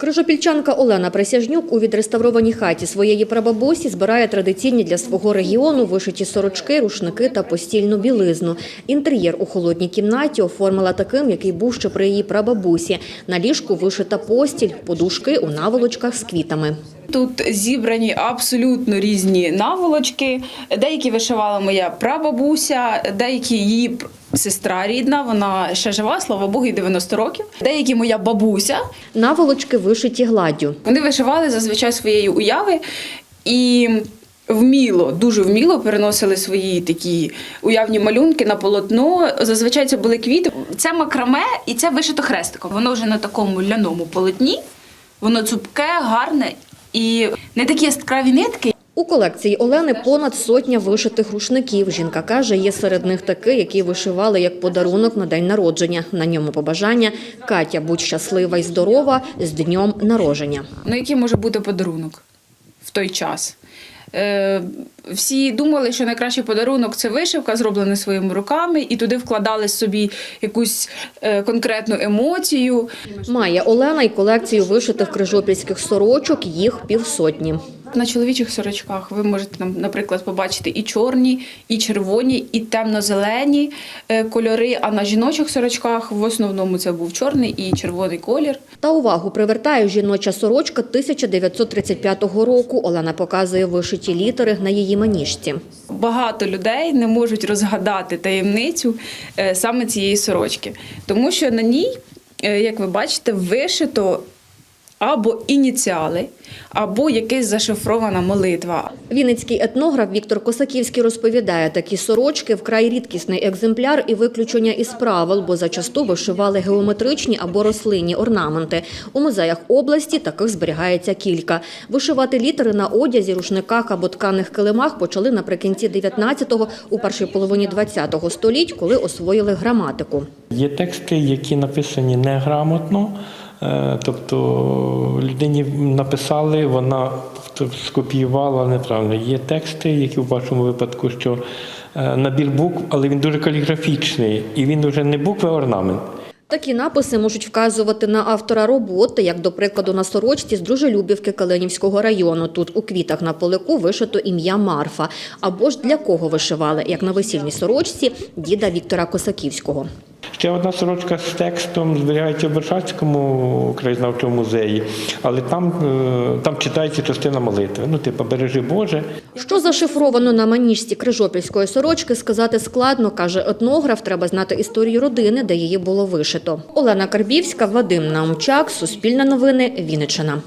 Крижопільчанка Олена Присяжнюк у відреставрованій хаті своєї прабабусі збирає традиційні для свого регіону вишиті сорочки, рушники та постільну білизну. Інтер'єр у холодній кімнаті оформила таким, який був ще при її прабабусі. На ліжку вишита постіль, подушки у наволочках з квітами. Тут зібрані абсолютно різні наволочки. Деякі вишивала моя прабабуся, деякі її сестра рідна, вона ще жива, слава Богу, їй 90 років. Деякі моя бабуся. Наволочки вишиті гладдю. Вони вишивали зазвичай своєї уяви і вміло, дуже вміло переносили свої такі уявні малюнки на полотно. Зазвичай це були квіти. Це макраме і це вишито хрестиком. Воно вже на такому ляному полотні, воно цупке, гарне і не такі яскраві нитки. У колекції Олени понад сотня вишитих рушників. Жінка каже, є серед них такий, які вишивали як подарунок на день народження. На ньому побажання Катя, будь щаслива і здорова з днем народження. Ну, який може бути подарунок в той час? Е, всі думали, що найкращий подарунок це вишивка, зроблена своїми руками, і туди вкладали собі якусь е, конкретну емоцію. Має Олена й колекцію вишитих крижопільських сорочок, їх півсотні. На чоловічих сорочках ви можете наприклад, побачити і чорні, і червоні, і темно-зелені е, кольори. А на жіночих сорочках в основному це був чорний і червоний колір. Та увагу привертає жіноча сорочка 1935 року. Олена показує вишиті літери на її маніжці. Багато людей не можуть розгадати таємницю е, саме цієї сорочки, тому що на ній, е, як ви бачите, вишито або ініціали, або якась зашифрована молитва. Вінницький етнограф Віктор Косаківський розповідає, такі сорочки вкрай рідкісний екземпляр і виключення із правил, бо зачасту вишивали геометричні або рослинні орнаменти. У музеях області таких зберігається кілька. Вишивати літери на одязі, рушниках або тканих килимах почали наприкінці 19-го, у першій половині 20-го століть, коли освоїли граматику. Є тексти, які написані неграмотно, тобто людині написали, вона скопіювала неправильно. Є тексти, які в вашому випадку, що е, набір букв, але він дуже каліграфічний, і він вже не букви, а орнамент. Такі написи можуть вказувати на автора роботи, як, до прикладу, на сорочці з Дружелюбівки Калинівського району. Тут у квітах на полику вишито ім'я Марфа. Або ж для кого вишивали, як на весільній сорочці діда Віктора Косаківського. Ще одна сорочка з текстом зберігається в Бершацькому краєзнавчому музеї, але там, е, там читається частина молитви. Ну, типу, бережи Боже. Що зашифровано на маніжці крижопільської сорочки, сказати складно, каже етнограф. Треба знати історію родини, де її було вишито. Олена Карбівська, Вадим Наумчак, Суспільне новини, Вінниччина.